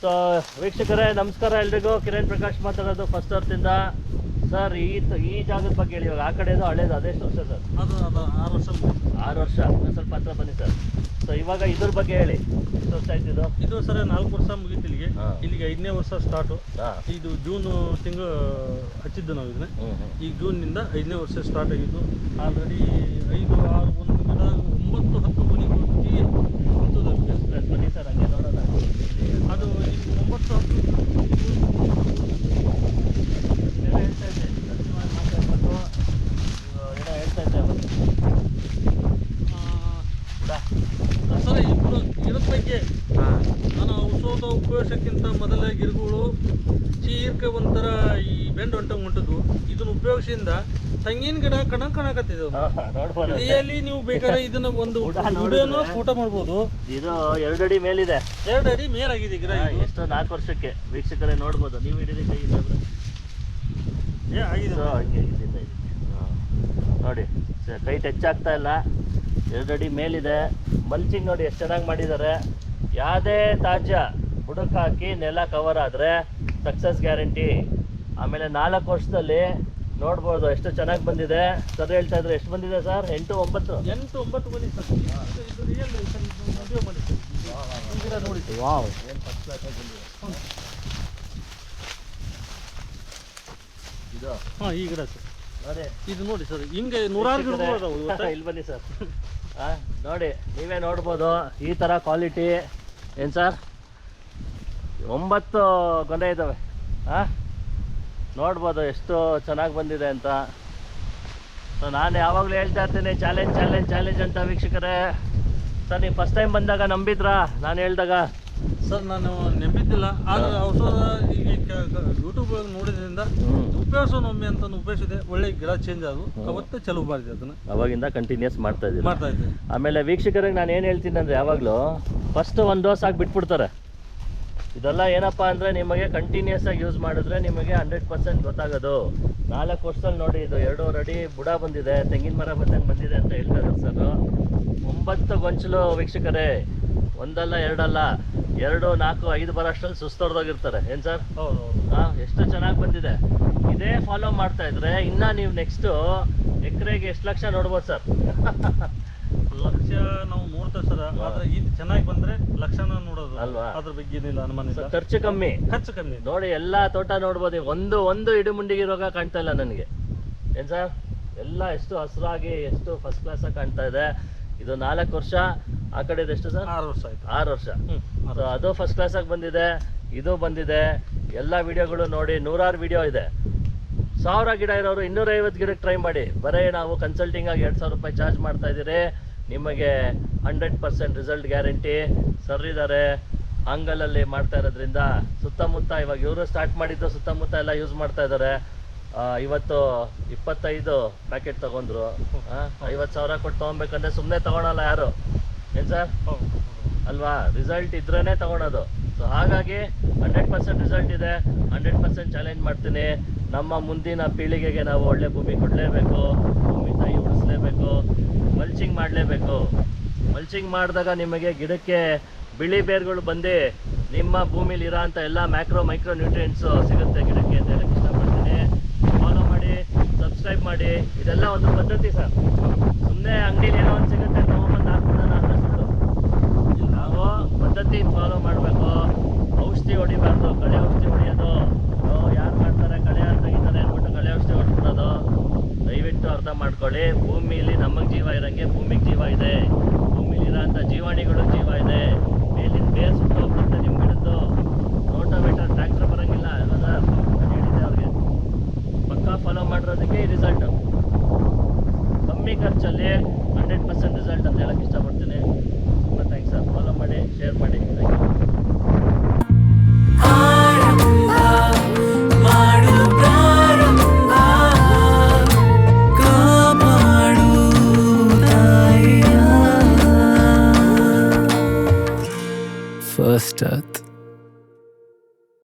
So ವೀಕ್ಷಕರೇ ನಮಸ್ಕಾರ ಎಲ್ರಿಗೂ. ಕಿರಣ್ ಪ್ರಕಾಶ್ ಮಾತಾಡೋದು ಫಸ್ಟ್ ಅರ್ತಿಂದ ಸರ್ ಈ ತ- ಈ ಜಾಗದ ಬಗ್ಗೆ ಹೇಳಿ ಇವಾಗ. ಆ ಕಡೆದು ಹಳೇದು ಅದೆಷ್ಟು ವರ್ಷ ಸರ್? ಅದು ಅದು ಆರು ವರ್ಷ ಮುಗೀತು. ಆರು ವರ್ಷ. ಇನ್ನೊಂದ್ ಸ್ವಲ್ಪ ಹತ್ರ ಬನ್ನಿ ಸರ್. ಸೊ ಇವಾಗ ಇದ್ರ ಬಗ್ಗೆ ಹೇಳಿ. ಎಷ್ಟು ವರ್ಷ ಆಯ್ತು ಇದು? ಇದು ಸರ್ ನಾಲ್ಕು ವರ್ಷ ಮುಗೀತು ಇಲ್ಲಿಗೆ. ಹಾ. ಇಲ್ಲಿಗೆ ಐದನೇ ವರ್ಷ ಸ್ಟಾರ್ಟು ಹಾಂ. ಇದು ಜೂನ್ ತಿಂಗಳು ಹಚ್ಚಿದ್ದು ನಾವು ಇದನ್ನ ಈ ಜೂನ್ನಿಂದ ಜೂನ್ನಿಂದ ಐದನೇ ವರ್ಷ ಸ್ಟಾರ್ಟ್ ಆಗಿದ್ದು. ಆಲ್ರೆಡಿ ಐದು ಆರು ಒಂದು ಗಿಡ ಒಂಬತ್ತು ಹತ್ತು ಮನೆಗಳು ಪ್ರತಿ ನಿಂತದಾಗಿದೆ. ಸರ್, ಬನ್ನಿ ಸರ್ ಹಂಗೆ ನೋಡೋಣ ಅದು ಈಗ ಒಂಬತ್ತು ಹತ್ತು ಏನೋ ಹೇಳ್ತಾ ಇದ್ದೆ ಸತ್ಯವಾಗಿ ಮಾತಾಡ್ಬೇಕು ಇವಾಗ ಏನೋ ಹೇಳ್ತಾ ಇದ್ದೆ ಅವತ್ತು. ಬಿಡ. ಸರ್ ಇಬ್ಬರು ಗಿಡದ ಬಗ್ಗೆ ಹಾಂ ನಾನು ಔಷಧ ಉಪಯೋಗಿಸೋಕ್ಕಿಂತ ಮೊದಲೇ ಗಿಡಗಳು ಚೀರ್ಕೆ ಒಂಥರ ಈ ಬೆಂಡ್ ಹೊಂಟಂಗೆ ಹೊಂಟದ್ದು. ಇದನ್ನ ಉಪಯೋಗಿಸಿಂದ ತೆಂಗಿನ ಗಿಡ ಕಣ ಕಣಕತ್ತಿದೆ ಇಲ್ಲಿ ನೀವು ಬೇಕಾದ್ರೆ ಇದನ್ನ ಒಂದು ಊಟ ವಿಡಿಯೋನ ಫೋಟೋ ಮಾಡ್ಬೋದು. ಇದು ಎರಡು ಅಡಿ ಮೇಲಿದೆ. ಎರಡು ಅಡಿ ಮೇಲಾಗಿದೆ ಗಿಡ ಎಷ್ಟು ನಾಲ್ಕು ವರ್ಷಕ್ಕೆ ವೀಕ್ಷಕರೇ ನೋಡ್ಬೋದು. ನೀವು ಹಿಡಿದ ಕೈ ಏ ಆಗಿದೆ. ಸೊ ಹಂಗೆ ಇಲ್ಲಿಂದ ನೋಡಿ ಕೈ ಟಚ್ ಆಗ್ತಾ ಇಲ್ಲ. ಎರಡು ಅಡಿ ಮೇಲಿದೆ. ಮಲ್ಚಿಂಗ್ ನೋಡಿ ಎಷ್ಟು ಚೆನ್ನಾಗಿ ಮಾಡಿದ್ದಾರೆ. ಯಾವುದೇ ತಾಜ್ಯ. ಬುಡಕ್ಕೆ ಹಾಕಿ ನೆಲ ಕವರ್ ಆದರೆ ಸಕ್ಸಸ್ ಗ್ಯಾರಂಟಿ ಆಮೇಲೆ ನಾಲ್ಕು ವರ್ಷದಲ್ಲಿ ನೋಡ್ಬೋದು ಎಷ್ಟು ಚೆನ್ನಾಗಿ ಬಂದಿದೆ. ಸರ್ ಹೇಳ್ತಾ ಇದ್ರೆ ಎಷ್ಟು ಬಂದಿದೆ ಸರ್? ಎಂಟು ಒಂಬತ್ತು? ಎಂಟು ಒಂಬತ್ತು ಬನ್ನಿ ಸರ್. ನೋಡಿ ವಾವ್. ಇದು? ಹಾಂ ಈ ಗಿಡ ಸರ್. ನೋಡಿ. ಇದು ನೋಡಿ ಸರ್ ಹಿಂಗೆ ನೂರಾರು. ಇಲ್ಲಿ ಬನ್ನಿ ಸರ್. ನೋಡಿ ನೀವೇ ನೋಡ್ಬೋದು ಈ ಥರ ಕ್ವಾಲಿಟಿ ಏನು ಸರ್? ಒಂಬತ್ತು ಗೊನೆ ಇದ್ದಾವೆ ಹಾಂ ನೋಡ್ಬೋದು ಎಷ್ಟು ಚೆನ್ನಾಗಿ ಬಂದಿದೆ ಅಂತ. ಸೊ ನಾನು ಯಾವಾಗಲೂ ಹೇಳ್ತಾ ಇರ್ತೀನಿ ಚಾಲೆಂಜ್ ಚಾಲೆಂಜ್ ಚಾಲೆಂಜ್ ಅಂತ ವೀಕ್ಷಕರೇ. ಸರ್ ನೀವು ಫಸ್ಟ್ ಟೈಮ್ ಬಂದಾಗ ನಂಬಿದ್ರಾ? ನಾನು ಹೇಳಿದಾಗ. ಸರ್ ನಾನು ನಂಬಿದ್ದಿಲ್ಲ. ಆದರೆ ಔಷಧ ಈಗ ಯೂಟ್ಯೂಬ್ ನೋಡಿದ್ರಿಂದ ಉಪಯೋಗಿಸೋಣ ಒಮ್ಮೆ ಅಂತ ಉಪಯೋಗಿಸಿದೆ. ಒಳ್ಳೆ ಗಿಡ ಚೇಂಜ್ ಆದವು. ಅವತ್ತೇ ಚಲೋ ಮಾಡಿದೆ ಅದನ್ನ. ಅವಾಗಿಂದ ಕಂಟಿನ್ಯೂಸ್ ಮಾಡ್ತಾ ಇದ್ದೀನಿ ಮಾಡ್ತಾ ಇದ್ದೀನಿ ಆಮೇಲೆ ವೀಕ್ಷಕರಿಗೆ ನಾನು ಏನು ಹೇಳ್ತೀನಿ ಅಂದರೆ ಯಾವಾಗಲೂ ಫಸ್ಟ್ ಒಂದು ದೋಸೆ ಹಾಕಿ ಬಿಟ್ಬಿಡ್ತಾರೆ. ಇದೆಲ್ಲ ಏನಪ್ಪ ಅಂದರೆ ನಿಮಗೆ ಕಂಟಿನ್ಯೂಸ್ ಆಗಿ ಯೂಸ್ ಮಾಡಿದ್ರೆ ನಿಮಗೆ ಹಂಡ್ರೆಡ್ ಪರ್ಸೆಂಟ್ ಗೊತ್ತಾಗೋದು. ನಾಲ್ಕು ವರ್ಷದಲ್ಲಿ ನೋಡಿ ಇದು ಎರಡೂವರೆ ಅಡಿ ಬುಡ ಬಂದಿದೆ ತೆಂಗಿನ ಮರ ಬಂದಂಗೆ ಬಂದಿದೆ ಅಂತ ಹೇಳ್ತಾ ಇದ್ದಾರೆ ಸರ್. ಒಂಬತ್ತು ಗೊಂಚಲು ವೀಕ್ಷಕರೇ ಒಂದಲ್ಲ ಎರಡಲ್ಲ ಎರಡು ನಾಲ್ಕು ಐದು ಬರೋಷ್ಟರಲ್ಲಿ ಸುಸ್ತೊಡ್ದೋಗಿರ್ತಾರೆ ಏನು ಸರ್? ಹಾಂ ಎಷ್ಟು ಚೆನ್ನಾಗಿ ಬಂದಿದೆ. ಇದೇ ಫಾಲೋ ಮಾಡ್ತಾ ಇದ್ರೆ ಇನ್ನ ನೀವು ನೆಕ್ಸ್ಟು ಎಕರೆಗೆ ಎಷ್ಟು ಲಕ್ಷ ನೋಡ್ಬೋದು ಸರ್. ಲಕ್ಷ ನಾವು ನೋಡ್ತೇವೆ ಸರ್ ಆದ್ರೆ ಇದು ಚೆನ್ನಾಗಿ ಬಂದ್ರೆ ಲಕ್ಷನ ನೋಡೋದು. ಅಲ್ವಾ? ಅದ್ರ ಬಗ್ಗೆ ಏನಿಲ್ಲ ಅನುಮಾನ ಇಲ್ಲ. ಖರ್ಚು ಕಮ್ಮಿ. ಖರ್ಚು ಕಮ್ಮಿ. ನೋಡಿ ಎಲ್ಲಾ ತೋಟ ನೋಡ್ಬೋದು. ಈಗ ಒಂದು ಒಂದು ಇಡುಮುಂಡಿಗೆ ರೋಗ ಕಾಣ್ತಾ ಇಲ್ಲ ನನಗೆ. ಏನ್ ಸರ್? ಎಲ್ಲ ಎಷ್ಟು ಹಸಿರಾಗಿ ಎಷ್ಟು ಫಸ್ಟ್ ಕ್ಲಾಸ್ ಆಗಿ ಕಾಣ್ತಾ ಇದೆ. ಇದು ನಾಲ್ಕು ವರ್ಷ. ಆ ಕಡೆ ಎಷ್ಟು ಸರ್? ಆರು ವರ್ಷ ಆಯ್ತು. ಆರು ವರ್ಷ. ಹ್ಮ್ ಆರು So, ಅದು ಫಸ್ಟ್ ಕ್ಲಾಸ್ ಆಗಿ ಬಂದಿದೆ. ಇದು ಬಂದಿದೆ. ಎಲ್ಲ ವಿಡಿಯೋಗಳು ನೋಡಿ ನೂರಾರು ವಿಡಿಯೋ ಇದೆ. ಸಾವಿರ ಗಿಡ ಇರೋರು ಇನ್ನೂರೈವತ್ತು ಗಿಡಕ್ಕೆ ಟ್ರೈ ಮಾಡಿ. ಬರೀ ನಾವು ಕನ್ಸಲ್ಟಿಂಗ್ ಆಗಿ ಎರಡು ಸಾವಿರ ರೂಪಾಯಿ ಚಾರ್ಜ್ ಮಾಡ್ತಾ ಇದ್ದೀರಿ. ನಿಮಗೆ hundred percent result guarantee sir ಇದ್ದಾರೆ ಆಂಗಲಲ್ಲಿ ಮಾಡ್ತಾ ಇರೋದ್ರಿಂದ ಸುತ್ತಮುತ್ತ ಇವಾಗ ಇವರು ಸ್ಟಾರ್ಟ್ ಮಾಡಿದ್ದು ಸುತ್ತಮುತ್ತ ಎಲ್ಲ ಯೂಸ್ ಮಾಡ್ತಾ ಇದ್ದಾರೆ. ಇವತ್ತು ಇಪ್ಪತ್ತೈದು ಪ್ಯಾಕೆಟ್ ತಗೊಂಡ್ರು. ಐವತ್ತು ಸಾವಿರ ಕೊಟ್ಟು ತೊಗೊಬೇಕಂದ್ರೆ ಸುಮ್ಮನೆ ತಗೊಳಲ್ಲ ಯಾರು? ಏನು ಸರ್ ಅಲ್ವಾ? ರಿಸಲ್ಟ್ ಇದ್ರೇ ತಗೊಳೋದು. ಸೊ ಹಾಗಾಗಿ ಹಂಡ್ರೆಡ್ ಪರ್ಸೆಂಟ್ ರಿಸಲ್ಟ್ ಇದೆ. ಹಂಡ್ರೆಡ್ ಪರ್ಸೆಂಟ್ ಚಾಲೆಂಜ್ ಮಾಡ್ತೀನಿ. ನಮ್ಮ ಮುಂದಿನ ಪೀಳಿಗೆಗೆ ನಾವು ಒಳ್ಳೆ ಭೂಮಿ ಕೊಡಲೇಬೇಕು. ಉಳಿಸ್ಲೇಬೇಕು ಮಲ್ಚಿಂಗ್ ಮಾಡಲೇಬೇಕು. ಮಲ್ಚಿಂಗ್ ಮಾಡಿದಾಗ ನಿಮಗೆ ಗಿಡಕ್ಕೆ ಬಿಳಿ ಬೇರುಗಳು ಬಂದು ನಿಮ್ಮ ಭೂಮಿಲಿ ಅಂಥ ಎಲ್ಲ ಮ್ಯಾಕ್ರೋ ಮೈಕ್ರೋ ನ್ಯೂಟ್ರಿಯೆಂಟ್ಸು ಸಿಗುತ್ತೆ ಗಿಡಕ್ಕೆ ಅಂತ ಹೇಳಕ್ಕೆ ಇಷ್ಟಪಡ್ತೀನಿ. ಫಾಲೋ ಮಾಡಿ ಸಬ್ಸ್ಕ್ರೈಬ್ ಮಾಡಿ. ಇದೆಲ್ಲ ಒಂದು ಪದ್ಧತಿ ಸರ್. ಸುಮ್ಮನೆ ಅಂಗಡಿಲಿ ಏನೋ ಒಂದು ಸಿಗುತ್ತೆ ತೊಗೊಂಬಂದು ಹಾಕ್ಬಿಡೋಣ ಅನ್ನಿಸ್ತು ನಾವು ಪದ್ಧತಿ ಫಾಲೋ ಮಾಡಬೇಕು. ಔಷಧಿ ಹೊಡಿಬಾರ್ದು, ಕಳೆ ಔಷಧಿ ಹೊಡಿಯೋದು ಯಾರು ಮಾಡ್ತಾರೆ ಕಳೆ ಯಾರು ತೆಗಿತಾರೆ ಅಂದ್ಬಿಟ್ಟು ಕಳೆ ಔಷಧಿ ಹೊಡ್ಬಿಡೋದು ದಯವಿಟ್ಟು ಅರ್ಥ ಮಾಡ್ಕೊಳ್ಳಿ. ಭೂಮಿಲಿ ನಮಗೆ ಜೀವ ಇರೋಂಗೆ ಭೂಮಿಗೆ ಜೀವ ಇದೆ. ಭೂಮಿಲಿ ಇರೋಂಥ ಜೀವಾಣಿಗಳು ಜೀವ ಇದೆ. ಮೇಲಿನ ಬೇರ್ ಸುಟ್ಟು ಹೋಗ್ಬಿಡುತ್ತೆ ನಿಮ್ಮ ಗಿಡದ್ದು ರೋಟೋವೇಟರ್ ಟ್ರ್ಯಾಕ್ಟರ್ ಬರೋಂಗಿಲ್ಲ. ಅಲ್ವಾ ಸರ್ ನಾನು ಹೇಳಿದ್ದೆ ಅವ್ರಿಗೆ. ಪಕ್ಕಾ ಫಾಲೋ ಮಾಡಿರೋದಕ್ಕೆ ಈ ರಿಸಲ್ಟು ಕಮ್ಮಿ ಖರ್ಚಲ್ಲಿ ಹಂಡ್ರೆಡ್ ಪರ್ಸೆಂಟ್ ರಿಸಲ್ಟ್ ಅಂತ ಹೇಳಕ್ಕೆ ಇಷ್ಟಪಡ್ತೀನಿ. ತುಂಬ ಥ್ಯಾಂಕ್ಸ್ ಸರ್ ಫಾಲೋ ಮಾಡಿ ಶೇರ್ ಮಾಡಿ. avsnittet.